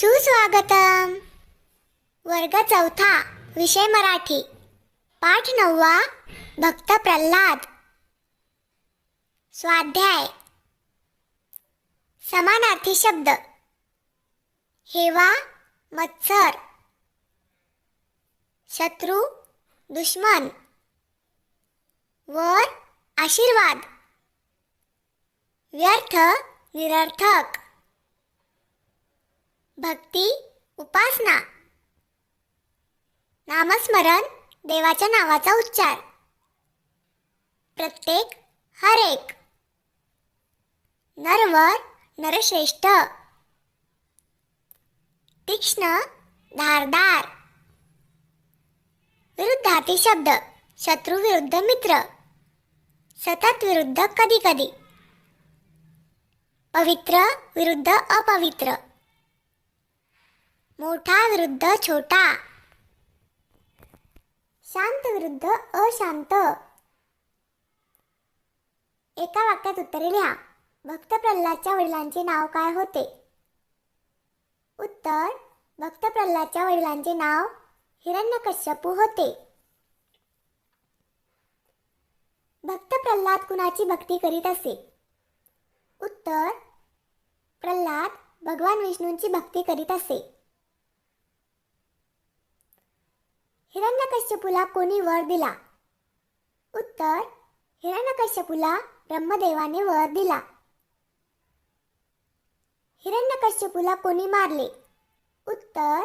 सुस्वागतम। वर्ग चौथा विषय मराठी। पाठ नववा भक्त प्रल्हाद। स्वाध्याय। समानार्थी शब्द। हेवा मत्सर। शत्रू दुश्मन। वर आशीर्वाद। व्यर्थ निरर्थक। भक्ती उपासना. नामस्मरण देवाच्या नावाचा उच्चार. प्रत्येक हर एक नरवर नरश्रेष्ठ. तीक्ष्ण धारदार. विरुद्धार्थी शब्द शत्रू विरुद्ध मित्र. सतत विरुद्ध कधी कधी पवित्र विरुद्ध अपवित्र. मोठा विरुद्ध छोटा. शांत विरुद्ध अशांत. एका वाक्यात उत्तरे लिहा. भक्त प्रल्हादच्या वडिलांचे नाव काय होते? उत्तर भक्त प्रल्हादच्या वडिलांचे नाव हिरण्यकश्यपू होते. भक्त प्रल्हाद कुणाची भक्ती करीत असे? उत्तर प्रल्हाद भगवान विष्णूंची भक्ती करीत असे. हिरण्यकश्यपूला कोणी वर दिला? उत्तर हिरण्यकश्यपूला ब्रह्मदेवाने वर दिला. हिरण्यकश्यपूला कोणी मारले? उत्तर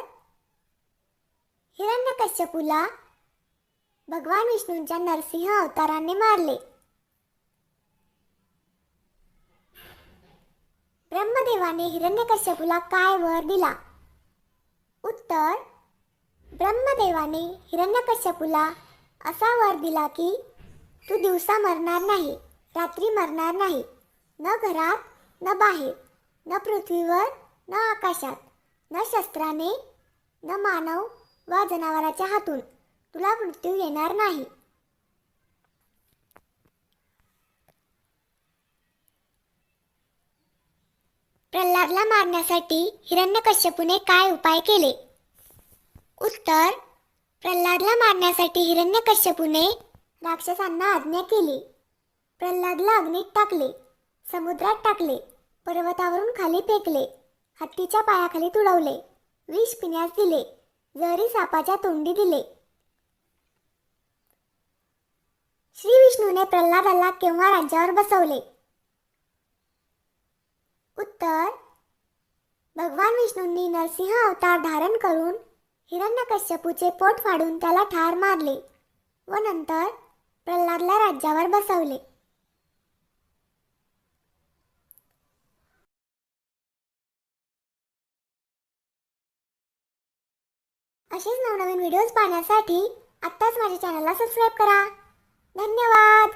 हिरण्यकश्यपूला भगवान विष्णूंच्या नरसिंह अवताराने मारले. ब्रह्मदेवाने हिरण्यकश्यपूला काय वर दिला? उत्तर ब्रह्मदेवाने हिरण्यकश्यपूला असा वर दिला की तू दिवसा मरणार नाही रात्री मरणार नाही न घरात न बाहेर न पृथ्वीवर न आकाशात न शस्त्राने न मानव वा जनावराच्या हातून तुला मृत्यू येणार नाही. प्रल्हादला मारण्यासाठी हिरण्यकश्यपूने काय उपाय केले? उत्तर प्रल्हादला मारण्यासाठी हिरण्यकश्यपूने राक्षसांना आज्ञा केली. प्रल्हादला अग्नीत टाकले समुद्रात टाकले पर्वतावरून खाली फेकले हत्तीच्या पायाखाली तुडवले विष पिण्यास दिले जरी सापाच्या तोंडी दिले. श्री विष्णूने प्रल्हादाला केव्हा राज्यावर बसवले? उत्तर भगवान विष्णूंनी नरसिंह अवतार धारण करून हिरण्यकश्यपूचे पोट फाडून त्याला ठार मारले व नंतर प्रल्हादला राज्यावर बसवले. असेच नवनवीन व्हिडिओज पाहण्यासाठी आत्ताच माझ्या चॅनलला सबस्क्राईब करा. धन्यवाद!